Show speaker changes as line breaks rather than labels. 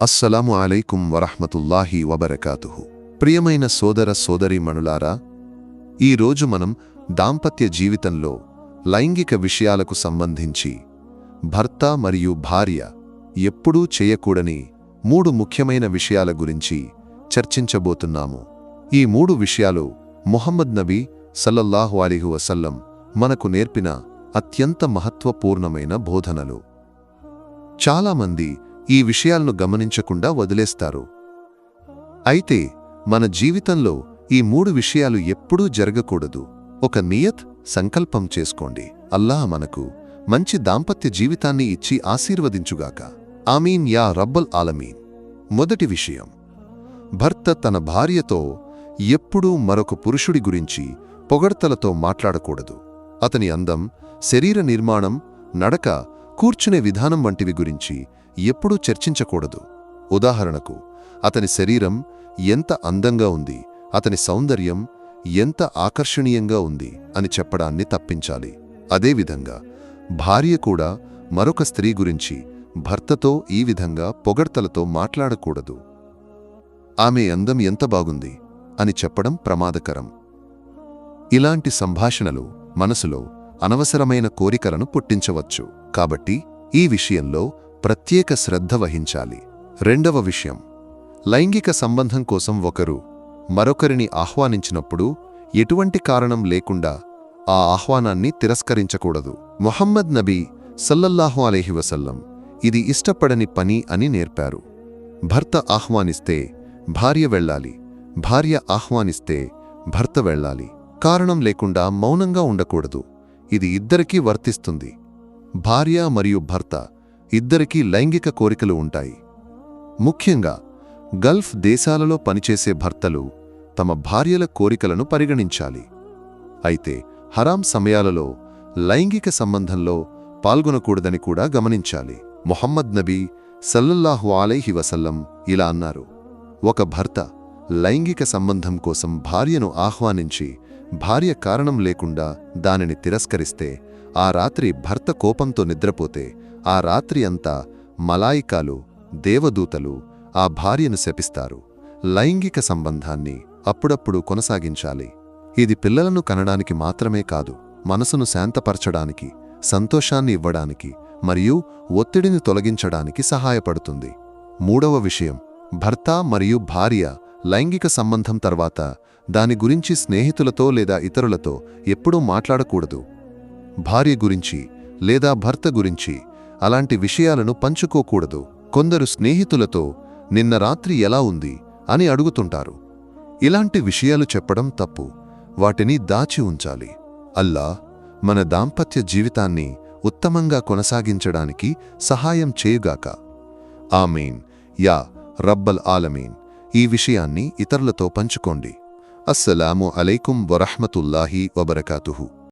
అస్సలాము అలైకుం వరహ్మతుల్లాహి వబరకాతుహు. ప్రియమైన సోదర సోదరీమణులారా ఈరోజు మనం దాంపత్య జీవితంలో లైంగిక విషయాలకు సంబంధించి భర్త మరియు భార్య ఎప్పుడూ చేయకూడని మూడు ముఖ్యమైన విషయాల గురించి చర్చించబోతున్నాము. ఈ మూడు విషయాలు ముహమ్మద్ నబీ సల్లల్లాహు అలీహు వసల్లం మనకు నేర్పిన అత్యంత మహత్వపూర్ణమైన బోధనలు. చాలామంది ఈ విషయాలను గమనించకుండా వదిలేస్తారు. అయితే మన జీవితంలో ఈ మూడు విషయాలు ఎప్పుడూ జరగకూడదు. ఒక నియత్ సంకల్పం చేసుకోండి. అల్లాహ్ మనకు మంచి దాంపత్య జీవితాన్ని ఇచ్చి ఆశీర్వదించుగాక. ఆమీన్ యా రబ్బల్ ఆలమీన్. మొదటి విషయం. భర్త తన భార్యతో ఎప్పుడూ మరొక పురుషుడి గురించి పొగడ్తలతో మాట్లాడకూడదు. అతని అందం శరీర నిర్మాణం నడక కూర్చునే విధానం వంటివి గురించి ఎప్పుడూ చర్చించకూడదు. ఉదాహరణకు అతని శరీరం ఎంత అందంగా ఉంది అతని సౌందర్యం ఎంత ఆకర్షణీయంగా ఉంది అని చెప్పడాన్ని తప్పించాలి. అదేవిధంగా భార్య కూడా మరొక స్త్రీ గురించి భర్తతో ఈ విధంగా పొగడ్తలతో మాట్లాడకూడదు. ఆమె అందం ఎంత బాగుంది అని చెప్పడం ప్రమాదకరం. ఇలాంటి సంభాషణలు మనసులో అనవసరమైన కోరికలను పుట్టించవచ్చు. కాబట్టి ఈ విషయంలో ప్రత్యేక శ్రద్ధ వహించాలి. రెండవ విషయం. లైంగిక సంబంధం కోసం ఒకరు మరొకరిని ఆహ్వానించినప్పుడు ఎటువంటి కారణం లేకుండా ఆ ఆహ్వానాన్ని తిరస్కరించకూడదు. మొహమ్మద్ నబీ సల్లల్లాహు అలైహి వసల్లం ఇది ఇష్టపడని పని అని నేర్పారు. భర్త ఆహ్వానిస్తే భార్య వెళ్ళాలి. భార్య ఆహ్వానిస్తే భర్త వెళ్ళాలి. కారణం లేకుండా మౌనంగా ఉండకూడదు. ఇది ఇద్దరికీ వర్తిస్తుంది. భార్య మరియు భర్త ఇద్దరికీ లైంగిక కోరికలు ఉంటాయి. ముఖ్యంగా గల్ఫ్ దేశాలలో పనిచేసే భర్తలు తమ భార్యల కోరికలను పరిగణించాలి. అయితే హరాం సమయాలలో లైంగిక సంబంధంలో పాల్గొనకూడదని కూడా గమనించాలి. మొహమ్మద్ నబీ సల్లల్లాహు అలైహి వసల్లం ఇలా అన్నారు. ఒక భర్త లైంగిక సంబంధం కోసం భార్యను ఆహ్వానించి భార్య కారణం లేకుండా దానిని తిరస్కరిస్తే ఆ రాత్రి భర్త కోపంతో నిద్రపోతే ఆ రాత్రి అంతా మలాయికాలు దేవదూతలు ఆ భార్యను శపిస్తారు. లైంగిక సంబంధాన్ని అప్పుడప్పుడు కొనసాగించాలి. ఇది పిల్లలను కనడానికి మాత్రమే కాదు మనసును శాంతపరచడానికి సంతోషాన్ని ఇవ్వడానికి మరియు ఒత్తిడిని తొలగించడానికి సహాయపడుతుంది. మూడవ విషయం భర్త మరియు భార్య లైంగిక సంబంధం తర్వాత దాని గురించి స్నేహితులతో లేదా ఇతరులతో ఎప్పుడూ మాట్లాడకూడదు. భార్య గురించి లేదా భర్త గురించి అలాంటి విషయాలను పంచుకోకూడదు. కొందరు స్నేహితులతో నిన్న రాత్రి ఎలా ఉంది? అని అడుగుతుంటారు. ఇలాంటి విషయాలు చెప్పడం తప్పు. వాటిని దాచి ఉంచాలి. అల్లా మన దాంపత్య జీవితాన్ని ఉత్తమంగా కొనసాగించడానికి సహాయం చేయుగాక. ఆమెన్. యా రబ్బల్ ఆలమీన్. ఈ విషయాన్ని ఇతరులతో పంచుకోండి. అస్సలాము అలైకుం వరహ్మతుల్లాహి వబరకాతుహు.